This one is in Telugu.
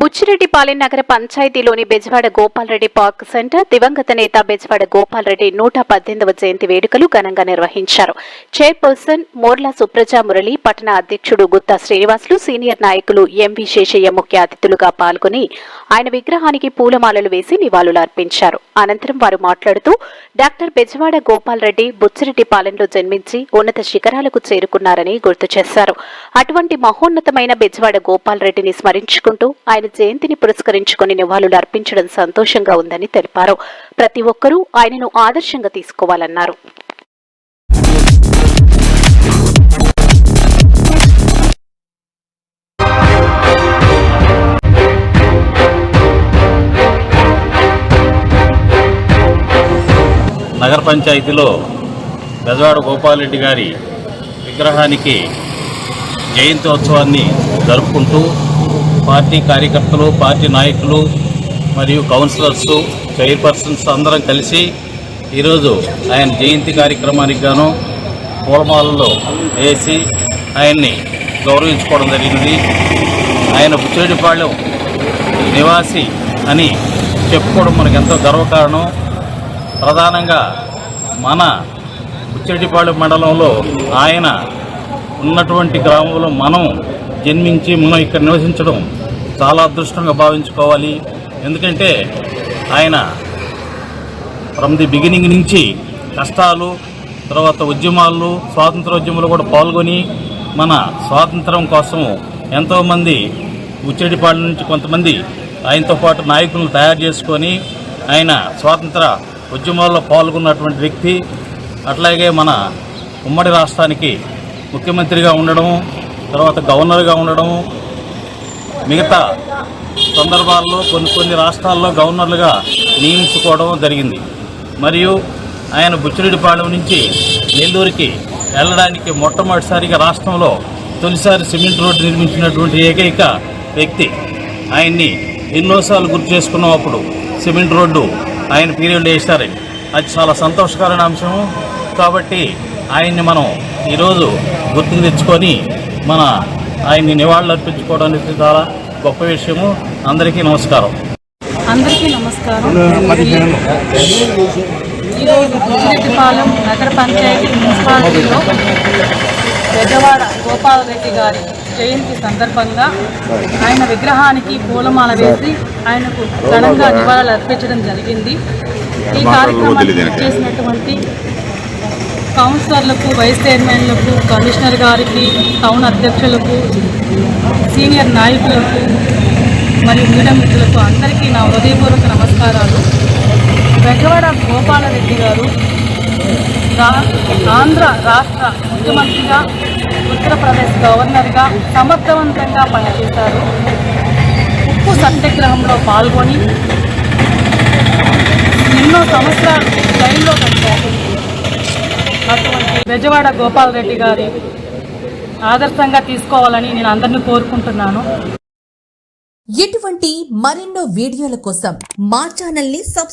బుచ్చిరెడ్డిపాలెం నగర పంచాయతీలోని బెజవాడ గోపాలరెడ్డి పార్క్ సెంటర్ దివంగత నేత బెజవాడ గోపాల్రెడ్డి నూట పద్దెనిమిదవ జయంతి వేడుకలు ఘనంగా నిర్వహించారు. చైర్పర్సన్ మోర్లా సుప్రజా మురళి పట్టణ అధ్యక్షుడు గుత్తా శ్రీనివాసులు సీనియర్ నాయకులు ఎంవి శేషయ్య ముఖ్య అతిథులుగా పాల్గొని ఆయన విగ్రహానికి పూలమాలలు వేసి నివాళులర్పించారు అనంతరం వారు మాట్లాడుతూ డాక్టర్ బెజవాడ గోపాల్రెడ్డి బుచ్చిరెడ్డిపాలెంలో జన్మించి ఉన్నత శిఖరాలకు చేరుకున్నారని గుర్తు చేశారు. అటువంటి మహోన్నతమైన బెజవాడ గోపాల్రెడ్డిని స్మరించుకుంటూ ఆయన జయంతిని పురస్కరించుకుని నివాళులు అర్పించడం సంతోషంగా ఉందని తెలిపారు. ప్రతి ఒక్కరూ ఆయనను ఆదర్శంగా తీసుకోవాలన్నారు. నగర పంచాయతీలో బెజవాడ గోపాలరెడ్డి గారి విగ్రహానికి జయంతి ఉత్సవాన్ని జరుపుకుంటూ పార్టీ కార్యకర్తలు పార్టీ నాయకులు మరియు కౌన్సిలర్స్ చైర్పర్సన్స్ అందరం కలిసి ఈరోజు ఆయన జయంతి కార్యక్రమానికి గాను పూలమాలలో వేసి ఆయన్ని గౌరవించుకోవడం జరిగింది. ఆయన బుచ్చిరెడ్డిపాళెం నివాసి అని చెప్పుకోవడం మనకు ఎంతో గర్వకారణం. ప్రధానంగా మన బుచ్చెడ్డిపాళెం మండలంలో ఆయన ఉన్నటువంటి గ్రామంలో మనం జన్మించి మనం ఇక్కడ నివసించడం చాలా అదృష్టంగా భావించుకోవాలి. ఎందుకంటే ఆయన ఫ్రమ్ ది బిగినింగ్ నుంచి కష్టాలు తర్వాత ఉద్యమాలు స్వాతంత్రోద్యమంలో కూడా పాల్గొని మన స్వాతంత్రం కోసము ఎంతోమంది ఉచ్చెడిపాళ్ళ నుంచి కొంతమంది ఆయనతో పాటు నాయకులను తయారు చేసుకొని ఆయన స్వాతంత్ర ఉద్యమాల్లో పాల్గొన్నటువంటి వ్యక్తి. అట్లాగే మన ఉమ్మడి రాష్ట్రానికి ముఖ్యమంత్రిగా ఉండడం తర్వాత గవర్నర్గా ఉండడం మిగతా సందర్భాల్లో కొన్ని కొన్ని రాష్ట్రాల్లో గవర్నర్లుగా నియమించుకోవడం జరిగింది. మరియు ఆయన బుచ్చిరెడ్డిపాళెం నుంచి నెల్లూరుకి వెళ్ళడానికి మొట్టమొదటిసారిగా రాష్ట్రంలో తొలిసారి సిమెంట్ రోడ్డు నిర్మించినటువంటి ఏకైక వ్యక్తి. ఆయన్ని ఎన్నోసార్లు గుర్తు చేసుకున్నాం అప్పుడు సిమెంట్ రోడ్డు ఆయన పీరియడ్ వేసినారని అది చాలా సంతోషకరమైన అంశం కాబట్టి ఆయన్ని మనం ఈరోజు గుర్తుకు తెచ్చుకొని మన ఆయన్ని నివాళులు అర్పించుకోవడానికి చాలా గొప్ప విషయము. అందరికీ నమస్కారం. అందరికీ నమస్కారం. ఈరోజు బుచ్చిరెడ్డిపాలెం నగర పంచాయతీ మున్సిపాలిటీలో పెద్దవాడ గోపాలరెడ్డి గారి జయంతి సందర్భంగా ఆయన విగ్రహానికి పూలమాల వేసి ఆయనకు ఘనంగా నివాళులు అర్పించడం జరిగింది. ఈ కార్యక్రమాన్ని చేసినటువంటి కౌన్సిలర్లకు వైస్ చైర్మన్లకు కమిషనర్ గారికి టౌన్ అధ్యక్షులకు సీనియర్ నాయకులకు మరియు మీడియా మిత్రులకు అందరికీ నా హృదయపూర్వక నమస్కారాలు. బెజవాడ గోపాలరెడ్డి గారు రా- ఆంధ్ర రాష్ట్ర ముఖ్యమంత్రిగా ఉత్తరప్రదేశ్ గవర్నర్గా సమర్థవంతంగా పనిచేశారు. ఉప్పు సత్యాగ్రహంలో పాల్గొని ఎన్నో సంవత్సరాలు జైల్లో గడిపారు అటువంటి బెజవాడ గోపాలరెడ్డి గారి ఆదర్శంగా తీసుకోవాలని నేను అందరినీ కోరుకుంటున్నాను. ఇటువంటి మరెన్నో వీడియోల కోసం మా ఛానల్ని సబ్స్క్రైబ్